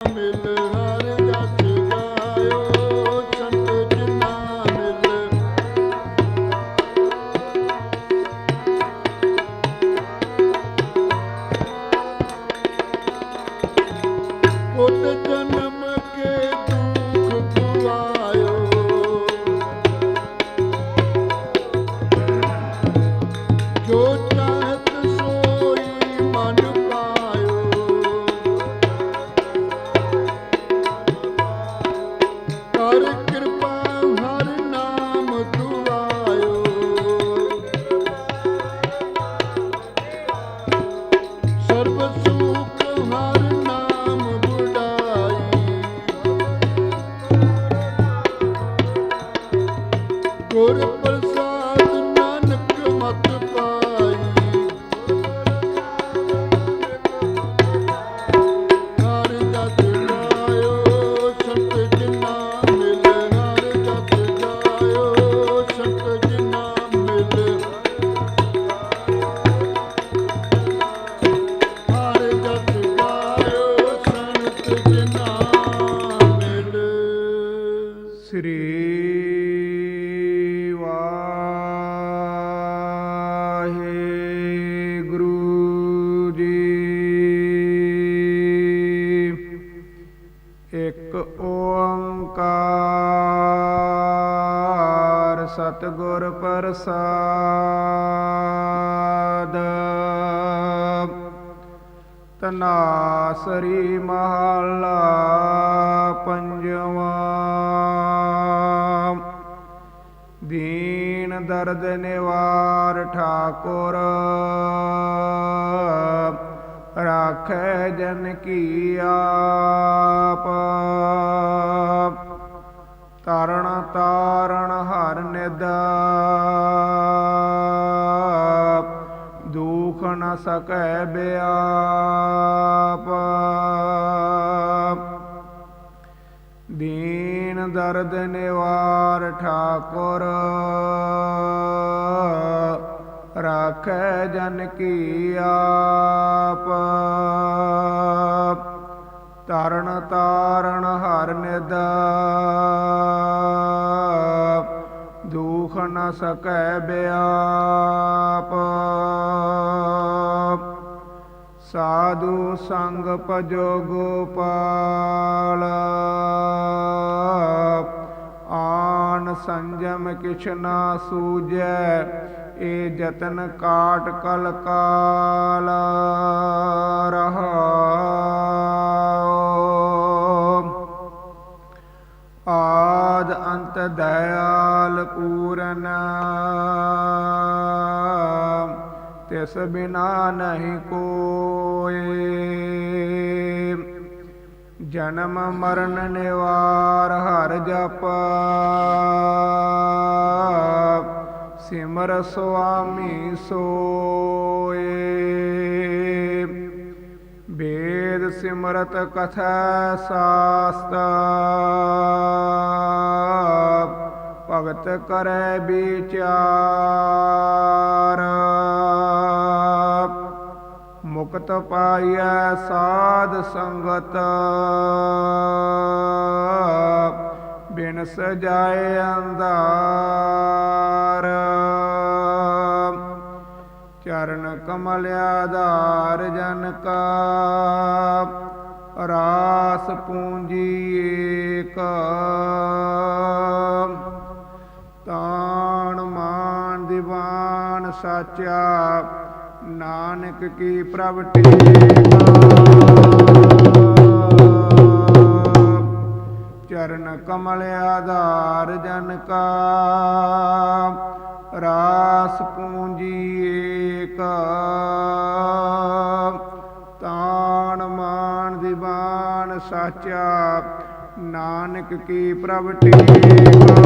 मिल ਇੱਕ ਓੰਕਾਰ ਸਤਿਗੁਰ ਪ੍ਰਸਾਦ। ਤਨਾਸਰੀ ਮਹਲਾ ਪੰਜਵਾ। ਦੀਨ ਦਰਦ ਨਿਵਾਰ ਠਾਕੁਰ। ਰਾਖੈ ਜਨ ਕੀ ਆਪ। ਤਰਣ ਤਾਰਣ ਹਰ ਨਿਦ। ਦੁਖ ਨ ਸਕੈ ਬਿਆਪ। ਦੀਨ ਦਰਦ ਨਿਵਾਰ ਠਾਕੁਰ। ਰਾਖੈ ਜਨ ਕੀ ਆਪ। ਤਰਨ ਤਾਰਨ ਹਰ ਨਿਦ। ਦੁਖ ਨ ਸਕੈ ਬਿਆਪ। ਸਾਧੂ ਸੰਗ ਭਜੋ ਗੋਪਾਲ। ਸੰਜਮ ਕਿਛ ਨਾ ਸੂਜੈ ਏ ਜਤਨ ਕਾਟ ਕਲ ਕਾਲ ਰਹਾਉ। ਆਦ ਅੰਤ ਦਇਆਲ ਪੂਰਨ, ਤਿਸ ਬਿਨਾ ਨਹੀਂ ਕੋਏ ਜਨਮ ਮਰਨ ਨਿਵਾਰ ਹਰ ਜਪ। ਸਿਮਰ ਸੁਆਮੀ ਸੋਏ। ਵੇਦ ਸਿਮਰਤ ਕਥਾ ਸਾਸਤ। ਭਗਤ ਕਰੈ ਵਿਚਾਰ। ਮੁਕਤ ਪਾਈਐ ਸਾਧ ਸੰਗਤ। ਬਿਨ ਸਜਾਏ ਅੰਧਾਰ। ਚਰਨ ਕਮਲ ਆਧਾਰ ਜਨ ਕਾ। ਰਾਸ ਪੂੰਜੀ ਏਕ। ਤਾਣ ਮਾਨ ਦੀਵਾਨ ਸਾਚਾ। ਨਾਨਕ ਕੀ ਪ੍ਰਭ ਚਰਨ ਕਮਲ ਆਧਾਰ ਜਨ ਕਾ। ਰਾਸ ਪੂੰਜੀ ਏਕ। ਤਾਣ ਮਾਨ ਦੀਵਾਨ ਸਾਚਾ। ਨਾਨਕ ਕੀ ਪ੍ਰਭ ਟੇਕਾ